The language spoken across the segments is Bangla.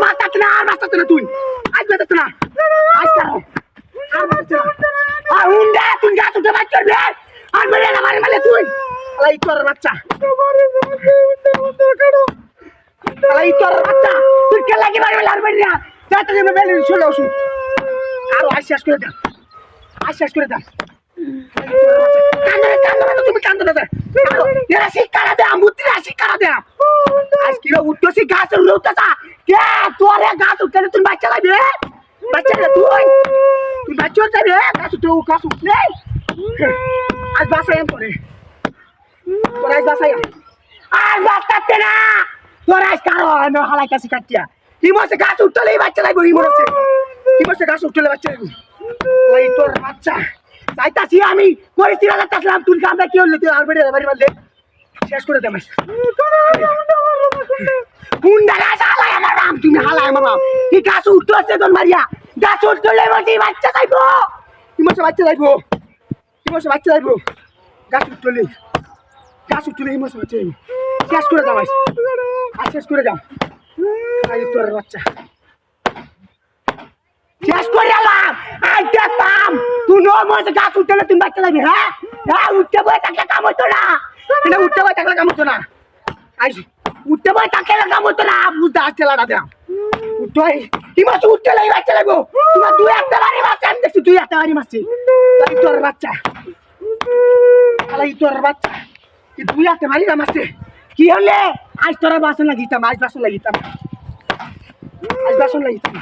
মাতাতে না আর না তুই উন্ডা তুই বাচ্চা আর মেরে না মারে মারে তুই আলাই তোর বাচ্চা। আলাই তোর বাচ্চা। তুই কে লাগি মারে মারে আর মেরে না যাতে যে মেলে চলে আসু। আর শেষ করে দে। শেষ করে দে। কান্দরে কান্দরে তুমি কান্দরে দে এরা শিক্ষা দে মুত্রা শিক্ষা দে আজকে উঠতেছি গাছ উঠতেছা কে? তোরে গাছ উঠতে তুই বাচ্চা লাগবে? বাচ্চা তুই? তুই বাচ্চা যাবে গাছ উঠে গাছ উঠলে? আজ বাসায় করে। তোর আজ বাসায় আজ বাঁচতে না। তোর আজ কারণ হালাই কাছে কাটিয়া। কি মনে গাছ উঠলে বাচ্চা লাগবে কি মনে কি মনে গাছ উঠলে বাচ্চা লাগবে। ওই তোর বাচ্চা। চাইতাছি আমি। পরিস্থিতি হাজার টাকলাম তুই কামটা কি হলে? তুই আর বেড়ে বাড়ি মারলে? শেষ করে দেবে হুন্ডা গাছ হালাই আমার নাম তুমি হালাই আমার নাম কি গাছ উঠতে আসছে তোর মারিয়া। গাছ উঠলে বলছি বাচ্চা চাইব। কি মশা বাচ্চা চাইব। কি মশা বাচ্চা চাইব। গাছ উঠলে এই মশা বাচ্চা চাইব শেষ করে আজ আজ শেষ করে দাও। আই তোর বাচ্চা। শেষ করে এলাম। আজ দেখতাম, তুই নো মশা গাছ উঠলে তুমি বাচ্চা চাইবি হ্যাঁ? হ্যাঁ উঠতে বয়ে থাকলে কাম হতো না। এটা উঠতে বয়ে থাকলে কাম হতো না? আইস, উঠতে বয়ে থাকলে কাম হতো না। বুঝতে আসতে লাড়া দেয়। উঠতে কি মাছ উঠতে লাগে বাচ্চা লাগবো। তোমার দুই একটা বাড়ি মাছ আমি দেখছি দুই একটা বাড়ি মাছ তাই তোর বাচ্চা। তাই তোর বাচ্চা। কি দুই একটা বাড়ি মাছ কি হলে আজ তোরা বাসন লাগিতাম আজ বাসন লাগিতাম। আজ বাসন লাগিতাম।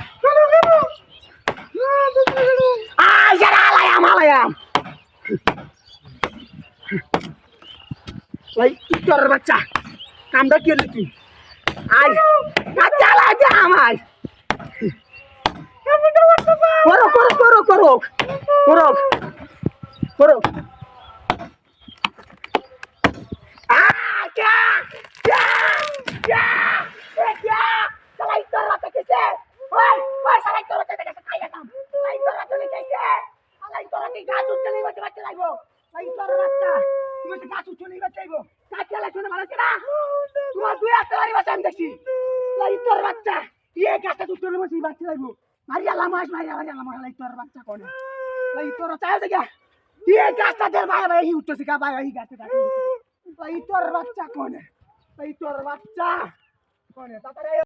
আজ আর আলায়াম আলায়াম। ভাই তোর বাচ্চা কামটা কি হলি তুই? আজ বাচ্চা লাগে আমার। করো করো করো করো। করো। করো। তো গাছ উঠে নিবা চাইব। কাজ চালা শুনে ভালো ছিল তোমার দুই হাতে বাড়ি বাসা আমি দেখছি। তোর বাচ্চা ইয়ে গাছটা উঠে নিবা সেই বাচ্চা লাগবো মারিয়া লামাস মারিয়া মারিয়া লামাস লাই তোর বাচ্চা কোনে। লাই তোর চাই দেখা ইয়ে গাছটা দের ভাই ভাই উঠতেছে কা ভাই ভাই গাছটা লাই তোর বাচ্চা কোনে লাই তোর বাচ্চা কোনে। তাড়াতাড়ি